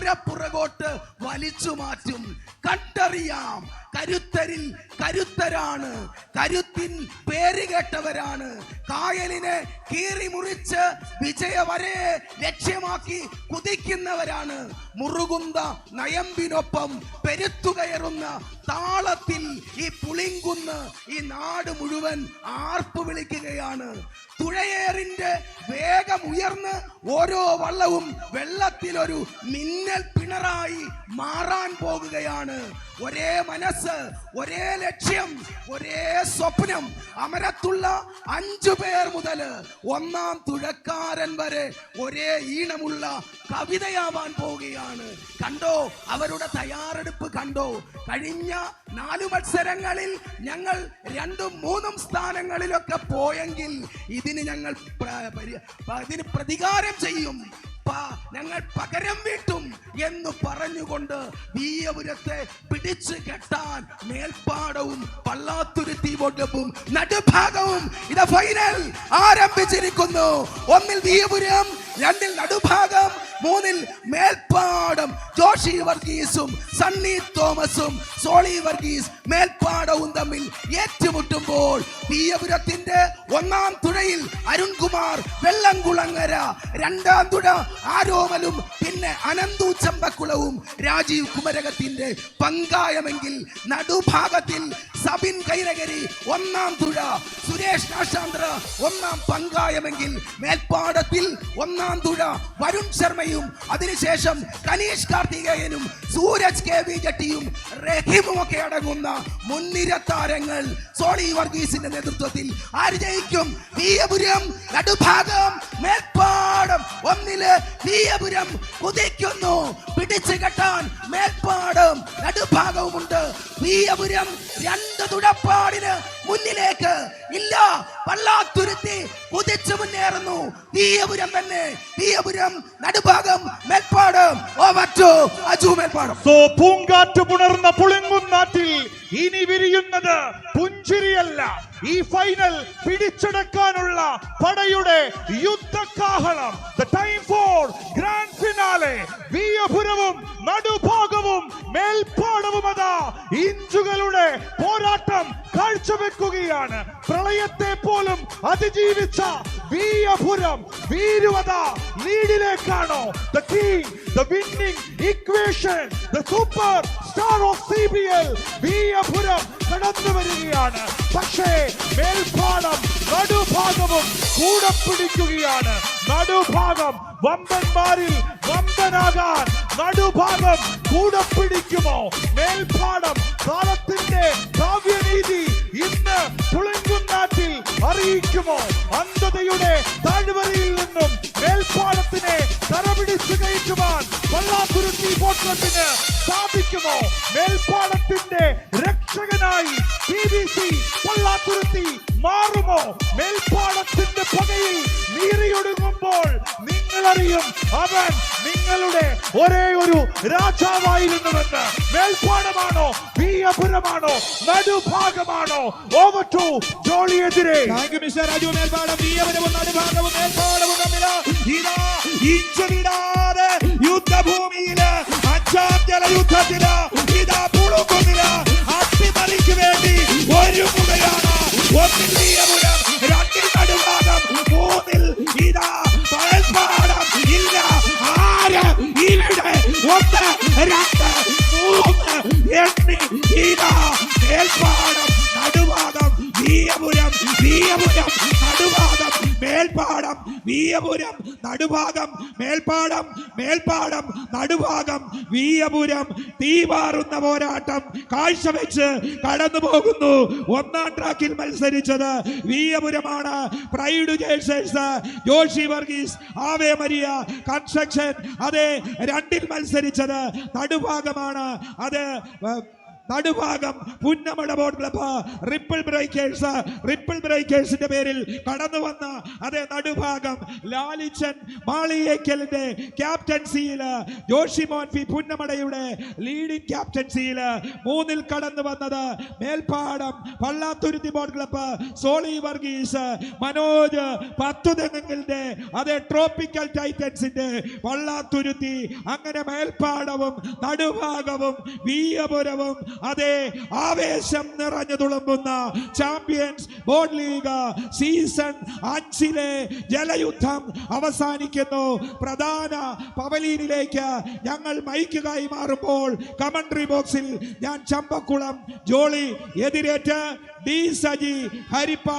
ആരെ പുറകോട്ട് വലിച്ചു മാറ്റും. കണ്ടറിയാം. കരുത്തരിൽ കരുത്തരാണ്. കരുത്തിൻ പേര് കേട്ടവരാണ്. കായലിനെ കീറി മുറിച്ച് വിജയവരെ ലക്ഷ്യമാക്കി കുതിക്കുന്നവരാണ്. മുറുകുന്ന നയമ്പിനൊപ്പം പെരുത്തുകയറുന്ന താളത്തിൽ ഈ പുളിങ്കുന്ന് ഈ നാട് മുഴുവൻ ആർപ്പ് വിളിക്കുകയാണ്. തുഴയേറിന്റെ വേഗം ഉയർന്ന് ഓരോ വള്ളവും വെള്ളത്തിലൊരു മിന്നൽ പിണറായി മാറാൻ പോകുകയാണ്. ഒരേ മനസ്സ് ഒരേ ലക്ഷ്യം ഒരേ സ്വപ്നം. അമരത്തുള്ള അഞ്ചു പേർ മുതൽ ഒന്നാം തുഴക്കാരൻ വരെ ഒരേ ഈണമുള്ള കവിതയാവാൻ പോവുകയാണ്. കണ്ടോ? അവരുടെ തയ്യാറെടുപ്പ് കണ്ടോ? കഴിഞ്ഞ നാലു മത്സരങ്ങളിൽ ഞങ്ങൾ രണ്ടും മൂന്നും സ്ഥാനങ്ങളിലൊക്കെ പോയെങ്കിൽ ഇതിന് ഞങ്ങൾ ഇതിന് പ്രതികാരം ചെയ്യും. ഞങ്ങൾ പകരം വീട്ടും എന്ന് പറഞ്ഞുകൊണ്ട് വീയപുരത്തെ പിടിച്ചു കെട്ടാൻ മേൽപ്പാടവും പള്ളാത്തുരുത്തി വോട്ടപ്പും നടുഭാഗവും ഇത് ഫൈനൽ ആരംഭിച്ചിരിക്കുന്നു. ഒന്നിൽ വീയപുരം രണ്ടിൽ നടുഭാഗം മൂന്നിൽ മേൽപ്പാടം ജോഷി വർഗീസും സണ്ണി തോമസും സോളി വർഗീസ് മേൽപ്പാടവും തമ്മിൽ ഏറ്റുമുട്ടുമ്പോൾ വീയപുരത്തിന്റെ ഒന്നാം തുഴയിൽ അരുൺകുമാർ വെള്ളംകുളങ്ങര രണ്ടാം തുഴ ആരോമലും പിന്നെ അനന്തു ചമ്പക്കുളവും രാജീവ് കുമരകത്തിന്റെ പങ്കായമെങ്കിൽ നടുഭാഗത്തിൽ സബിൻ കൈരകരി ഒന്നാം തുഴ സുരേഷ് രാശാന്ത്ര ഒന്നാം പങ്കായമെങ്കിൽ മേൽപ്പാടത്തിൽ ഒന്നാം തുഴ വരുൺ ശർമ്മയും അതിനുശേഷം കനീഷ് കാർത്തികേയനും സൂരജ് കെ വി ജട്ടിയും റഹീമും ഒക്കെ അടങ്ങുന്ന മുൻനിര താരങ്ങൾ സോണി വർഗീസിന്റെ നേതൃത്വത്തിൽ ആര് ജയിക്കും? വീയപുരം നടുഭാഗം മേൽപ്പാടം. ഒന്നിൽ വീയപുരം കുതിക്കുന്നു. പിടിച്ചു കെട്ടാൻ മേൽപ്പാടം നടുഭാഗവുമുണ്ട്. വീയപുരം രണ്ട് തുടപ്പാടിന് മുന്നിലേക്ക് ഇല്ല. പള്ളാത്തുരുത്തി കുതിച്ചു മുന്നേറുന്നു. വീയപുരം തന്നെ Veeyapuram Nadubhagam Melpadam. Over to Aju Melpad. So പൂങ്കാറ്റ് പുണർന്ന പുളിങ്ങുന്നാറ്റിൽ ഇനി വിരിയുന്നത് പുഞ്ചിരിയല്ല. ഈ ഫൈനൽ പിടിച്ചെടുക്കാനുള്ള പടയുടെ യുദ്ധക്കാഹളം the time for grand finale വീയപുരവും നടുഭാഗവും മേൽപ്പാടവും അതാ ഇഞ്ചുകളുടെ പോരാട്ടം കാഴ്ചവെക്കുകയാണ്. പ്രളയത്തെ പോലും അതിജീവിച്ച വീയപുരം വീരുവത. ലീഡിലേക്കാണോ? The king the winning equation the super star of C B L Veeyapuram കടന്നു വരികയാണ്. പക്ഷേ മേൽപ്പാടം നടുഭാഗവും കൂടെ പിടിക്കുകയാണ്. നടുഭാഗം വമ്പന്മാരിൽ വമ്പനാകാൻ നടുഭാഗം കൂടെ പിടിക്കുമോ? മേൽപ്പാടം കാലത്തിന്റെ കാവ്യനീതി ഇന്ന് പുളിങ്കുന്നാട്ടിൽ അറിയിക്കുമോ? അന്ധതയുടെ താഴ്വരയിൽ നിന്നും മേൽപ്പാടത്തിനെ തരപിടിച്ചു കയറ്റുവാൻ വള്ളാതുരുത്തി പോട്ടത്തിന് സാധിക്കുമോ മേൽപ്പാടത്തിന്റെ രക്ഷകനായി ടി ബി സി മാറുമോ? മേൽപ്പാടത്തിന്റെ പകയിൽ നീറിയൊടുങ്ങുമ്പോൾ നിങ്ങളറിയും. അവൻ നിങ്ങളുടെ ഒരേ ഒരു രാജാവായിരുന്നുവെന്ന് മേൽപ്പാടമാണോ? വീയപുരമാണോ നടുഭാഗമാണോ? ഓവർ ടു ജോളിയെതിരെ രാജു മേൽപ്പാടം വീയപുരവും നടുഭാഗവും മേൽപ്പാടവും തമ്മിൽ ഇതാ ഇഞ്ചു യുദ്ധഭൂമിയിൽ അഞ്ചാം ജലയുദ്ധത്തിൽ ഇതാ പുളുക്കുന്നിൽ അട്ടിമറിക്ക് വേണ്ടി ഒരുങ്ങുകയാണ് ഒന്നിൽ രണ്ട് മൂന്ന് എണ്ണി ഇതാ മേൽപ്പാടം നടുഭാഗം വീയപുരം വീയപുരം നടുഭാഗം മേൽപ്പാടം വീയപുരം നടുഭാഗം മേൽപ്പാടം മേൽപ്പാടം നടുഭാഗം വീയപുരം തീവാറുന്ന പോരാട്ടം. കാഴ്ചവെച്ച് കടന്നു പോകുന്നു. ഒന്നാം ട്രാക്കിൽ മത്സരിച്ചത് വീയപുരമാണ്. Pride chasers Joshi Varghese Ave Maria construction. അതെ രണ്ടിൽ മത്സരിച്ചത് നടുഭാഗമാണ്. അത് Nadubhagam Punnamada boat club ripple breakers ripple ബ്രേക്കേഴ്സിന്റെ പേരിൽ കടന്നു വന്ന അതേ നടുഭാഗം ലാലിച്ചൻ മാളിയേക്കലിന്റെ ക്യാപ്റ്റൻസിയിൽ ജോഷിമോൻ പി പുന്നമടയുടെ ലീഡിംഗ് ക്യാപ്റ്റൻസിയിൽ മൂന്നിൽ കടന്നു വന്നത് മേൽപ്പാടം പള്ളാത്തുരുത്തി ബോട്ട് ക്ലബ്ബ്. സോളി വർഗീസ് മനോജ് പത്തുതെങ്ങലിന്റെ അതേ ട്രോപ്പിക്കൽ ടൈറ്റൻസിന്റെ പള്ളാത്തുരുത്തി. അങ്ങനെ മേൽപ്പാടവും നടുഭാഗവും വീയപുരവും അതേ ആവേശം നിറഞ്ഞു തുളുമ്പുന്ന ചാമ്പ്യൻസ് ബോർഡ് ലീഗ് സീസൺ അഞ്ചിലെ ജലയുദ്ധം അവസാനിക്കുന്നു. പ്രധാന പവലീനിലേക്ക് ഞങ്ങൾ മൈക്ക് കൈമാറുമ്പോൾ കമന്ററി ബോക്സിൽ ഞാൻ ചമ്പക്കുളം ജോളി എതിരേറ്റ് ഡി സജി ഹരിപ്പാട്